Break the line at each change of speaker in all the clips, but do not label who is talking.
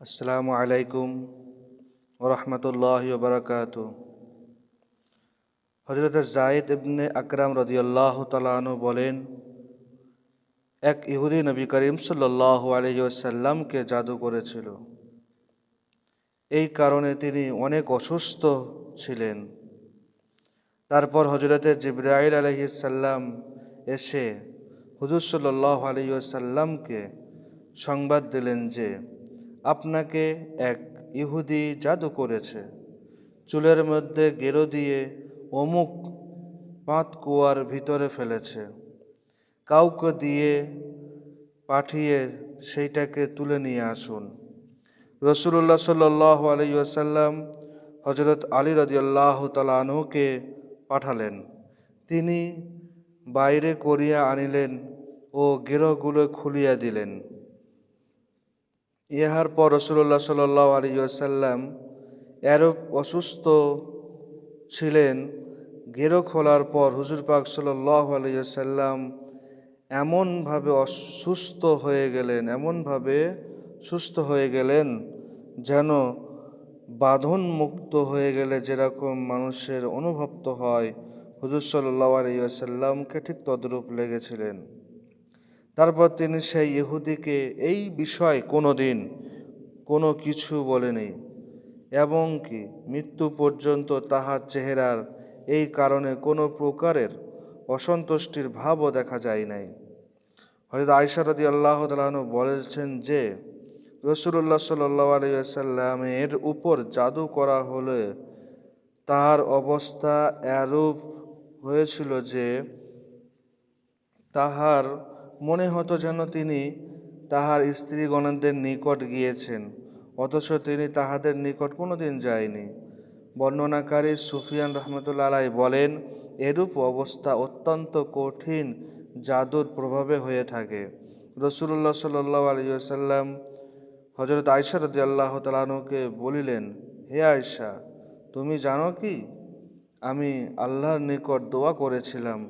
আসসালামু আলাইকুম ওরহমতুল্লাহ বারকাত হজরত জায়েদ ইবনে আকরাম রদিয়াল্লাহ তালানু বলেন, এক ইহুদি নবী করিম সাল্লাহ আলহিসাল্লামকে জাদু করেছিল। এই কারণে তিনি অনেক অসুস্থ ছিলেন। তারপর হজরতে জিব্রাইল আলহিসাল্লাম এসে হুজুর সাল্লাহ আলহিসাল্লামকে সংবাদ দিলেন যে আপনাকে এক ইহুদি জাদু করেছে। চুলের মধ্যে গেরো দিয়ে অমুক পাঁত কুয়ার ভিতরে ফেলেছে। কাউকে দিয়ে পাঠিয়ে সেইটাকে তুলে নিয়ে আসুন। রসুল্লাহ সাল্লাহ আলাইসাল্লাম হজরত আলী রদিয়াল্লাহ তালানুকে পাঠালেন। তিনি বাইরে করিয়া আনিলেন ও গেরোগুলো খুলিয়া দিলেন। ইহার পর রসুল্লাহ সাল্লাহ আলী আসাল্লাম এরূপ অসুস্থ ছিলেন, গেরো খোলার পর হুজুর পাক সাল্লাহ আলী আসাল্লাম এমনভাবে অসুস্থ হয়ে গেলেন, এমনভাবে সুস্থ হয়ে গেলেন যেন বাঁধন মুক্ত হয়ে গেলে যেরকম মানুষের অনুভব হয়। হুজুর সাল্লাহ আলী আসাল্লামকে ঠিক তদ্রূপ লেগেছিলেন। তারপর তিনি সেই ইহুদিকে এই বিষয় কোনো দিন কোনো কিছু বলেনি এবং কি, মৃত্যু পর্যন্ত তাহার চেহারার এই কারণে কোনো প্রকারের অসন্তুষ্টির ভাবও দেখা যায় নাই। হয়তো আয়সারদি আল্লাহ তালু বলেছেন যে রসুল্লাহ সাল্লাহ আলিয়াল্লামের উপর জাদু করা হলে তাহার অবস্থা এরূপ হয়েছিল যে, তাহার মনে হতো যেন তিনি তাহার স্ত্রীগণদের নিকট গিয়েছেন, অথচ তিনি তাহাদের নিকট কোনোদিন যায়নি। বর্ণনাকারী সুফিয়ান রহমতুল্লা আলাই বলেন, এরূপ অবস্থা অত্যন্ত কঠিন জাদুর প্রভাবে হয়ে থাকে। রসুল্লাহ সাল্লাহ আলিয়াল্লাম হজরত আয়সা রদি আল্লাহ তালানুকে বলিলেন, হে আয়সা তুমি জানো কি? আমি আল্লাহর নিকট দোয়া করেছিলাম।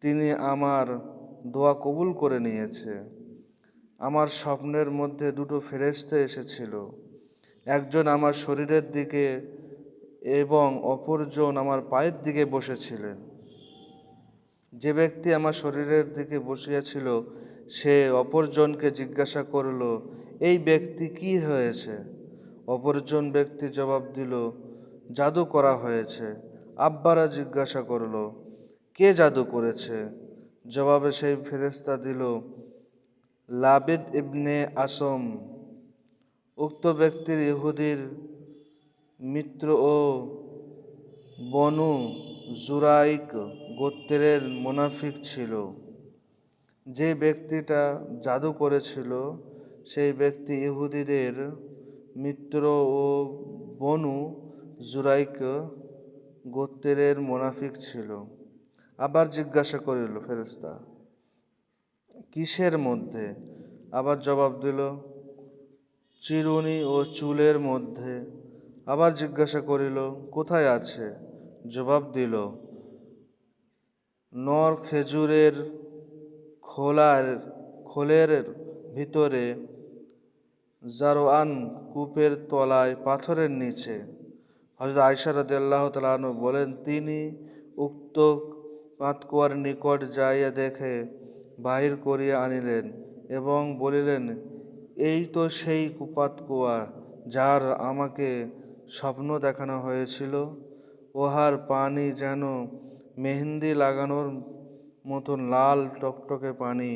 তিনি আমার দোয়া কবুল করে নিয়েছে। আমার স্বপ্নের মধ্যে দুটো ফেরেস্তে এসেছিল। একজন আমার শরীরের দিকে এবং অপরজন আমার পায়ের দিকে বসেছিলেন। যে ব্যক্তি আমার শরীরের দিকে বসিয়াছিল, সে অপরজনকে জিজ্ঞাসা করল, এই ব্যক্তি কি হয়েছে? অপরজন ব্যক্তি জবাব দিল, জাদু করা হয়েছে। আব্বারা জিজ্ঞাসা করল, কে জাদু করেছে? জবাবে সেই ফেরেস্তা দিল, লাবিদ ইবনে আসম, উক্ত ব্যক্তির ইহুদির মিত্র ও বনু জুরাইক গোত্রের মুনাফিক ছিল। যে ব্যক্তিটা জাদু করেছিল, সেই ব্যক্তি ইহুদিদের মিত্র ও বনু জুরাইক গোত্রের মুনাফিক ছিল। আবার জিজ্ঞাসা করিল ফেরেস্তা কিসের মধ্যে? আবার জবাব দিল, চিরুনি ও চুলের মধ্যে। আবার জিজ্ঞাসা করিল, কোথায় আছে? জবাব দিল, নর খেজুরের খোলার, খোলের ভিতরে, জারোয়ান কূপের তলায়, পাথরের নিচে। হজরত আয়সারদ আল্লাহ তালু বলেন, তিনি উক্ত পাতকুয়ার নিকট যাইয়া দেখে বাহির করিয়া আনিলেন এবং বলিলেন, এই তো সেই কুপাত কুয়া যার আমাকে স্বপ্ন দেখানো হয়েছিল। ওহার পানি যেন মেহেন্দি লাগানোর মতন লাল টকটকে পানি।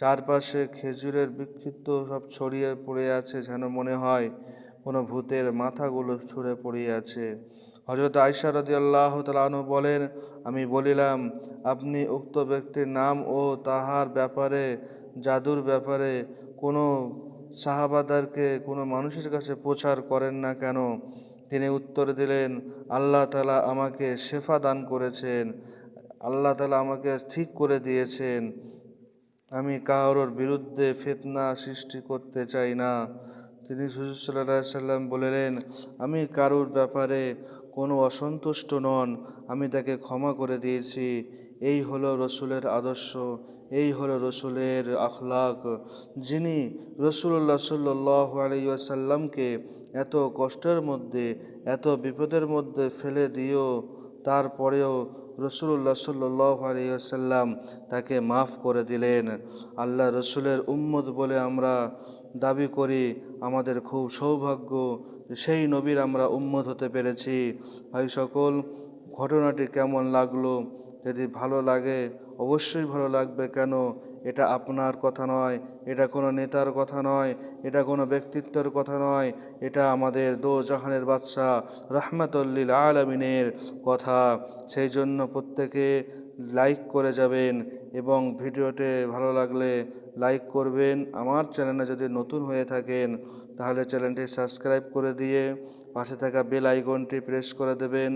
চারপাশে খেজুরের বিক্ষিপ্ত সব ছড়িয়ে পড়ে আছে যেন মনে হয় কোনো ভূতের মাথাগুলো ছুঁড়ে পড়িয়ে আছে হজরত আয়সা রদি আল্লাহ তালু বলেন, আমি বলিলাম, আপনি উক্ত ব্যক্তির নাম ও তাহার ব্যাপারে, জাদুর ব্যাপারে কোনো সাহাবাদারকে, কোনো মানুষের কাছে প্রচার করেন না কেন? তিনি উত্তর দিলেন, আল্লাহ তালা আমাকে শেফা দান করেছেন, আল্লাহ তালা আমাকে ঠিক করে দিয়েছেন। আমি কারোর বিরুদ্ধে ফেতনা সৃষ্টি করতে চাই না। তিনি সুজুর সাল্লাহ সাল্লাম বললেন, আমি কারুর ব্যাপারে কোনো অসন্তুষ্ট নন, আমি তাকে ক্ষমা করে দিয়েছি। এই হলো রসুলের আদর্শ, এই হলো রসুলের আখলাক। যিনি রসুল্লাহ সাল্লাহ আলাইসাল্লামকে এত কষ্টের মধ্যে, এত বিপদের মধ্যে ফেলে দিও, তারপরেও রসুল্লাহ সাল্লাহ আলিয়াল্লাম তাকে মাফ করে দিলেন। আল্লাহ রসুলের উম্মত বলে আমরা দাবি করি, আমাদের খুব সৌভাগ্য সেই নবীর আমরা উম্মত হতে পেরেছি। ভাই সকল, ঘটনাটি কেমন লাগল? যদি ভালো লাগে, অবশ্যই ভালো লাগবে। কেন? এটা আপনার কথা নয়, এটা কোনো নেতার কথা নয়, এটা কোনো ব্যক্তিত্বের কথা নয়, এটা আমাদের দো জাহানের বাদশাহ রহমতুল্লিল আলমিনের কথা। সেই জন্য প্রত্যেকে লাইক করে যাবেন এবং ভিডিওতে ভালো লাগলে লাইক করবেন। আমার চ্যানেলে যদি নতুন হয়ে থাকেন, তাহলে চ্যানেলটি সাবস্ক্রাইব করে দিয়ে পাশে থাকা বেল আইকনটি প্রেস করে দেবেন।